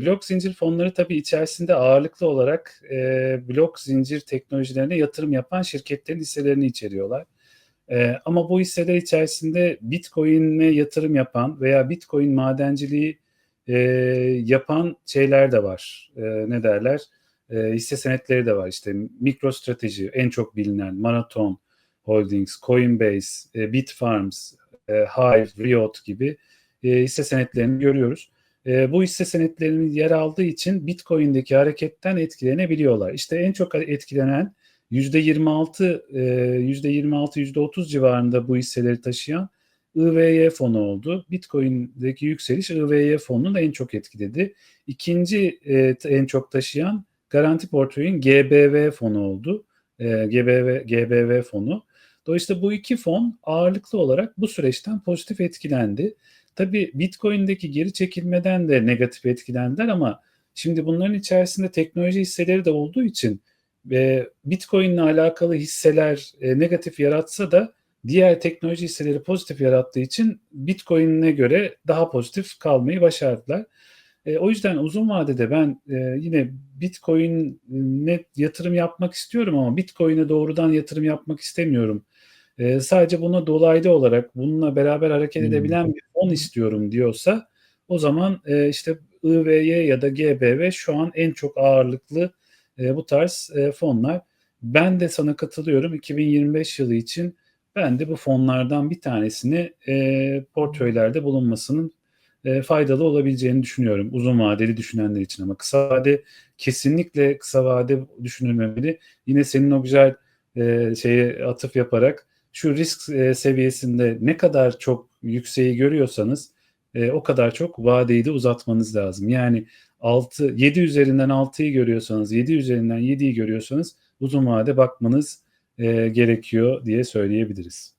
Blok zincir fonları tabii içerisinde ağırlıklı olarak e, blok zincir teknolojilerine yatırım yapan şirketlerin hisselerini içeriyorlar. E, ama bu hisseler içerisinde Bitcoin'e yatırım yapan veya Bitcoin madenciliği e, yapan şeyler de var. E, ne derler? E, hisse senetleri de var. İşte MicroStrategy en çok bilinen, Marathon Holdings, Coinbase, e, Bitfarms, e, Hive, Riot gibi e, hisse senetlerini görüyoruz. E, bu hisse senetlerinin yer aldığı için Bitcoin'deki hareketten etkilenebiliyorlar. İşte en çok etkilenen %26, e, %26, %30 civarında bu hisseleri taşıyan IVY fonu oldu. Bitcoin'deki yükseliş IVY fonunu en çok etkiledi. İkinci e, en çok taşıyan Garanti Portföy'ün GBV fonu oldu. E, GBV, GBV fonu. Dolayısıyla bu iki fon ağırlıklı olarak bu süreçten pozitif etkilendi. Tabii Bitcoin'deki geri çekilmeden de negatif etkilendiler ama şimdi bunların içerisinde teknoloji hisseleri de olduğu için e, Bitcoin ile alakalı hisseler e, negatif yaratsa da diğer teknoloji hisseleri pozitif yarattığı için Bitcoin'e göre daha pozitif kalmayı başardılar. E, o yüzden uzun vadede ben e, yine Bitcoin'e yatırım yapmak istiyorum ama Bitcoin'e doğrudan yatırım yapmak istemiyorum. E, sadece buna dolaylı olarak bununla beraber hareket Hmm. edebilen bir fon istiyorum diyorsa o zaman e, işte IVY ya da GBV şu an en çok ağırlıklı e, bu tarz e, fonlar. Ben de sana katılıyorum. 2025 yılı için ben de bu fonlardan bir tanesini e, portföylerde bulunmasının e, faydalı olabileceğini düşünüyorum. Uzun vadeli düşünenler için ama kısa vade kesinlikle kısa vade düşünülmemeli. Yine senin o güzel e, şeye atıf yaparak şu risk e, seviyesinde ne kadar çok yükseği görüyorsanız e, o kadar çok vadeyi de uzatmanız lazım. Yani 6 7 üzerinden 6'yı görüyorsanız, 7 üzerinden 7'yi görüyorsanız uzun vade bakmanız e, gerekiyor diye söyleyebiliriz.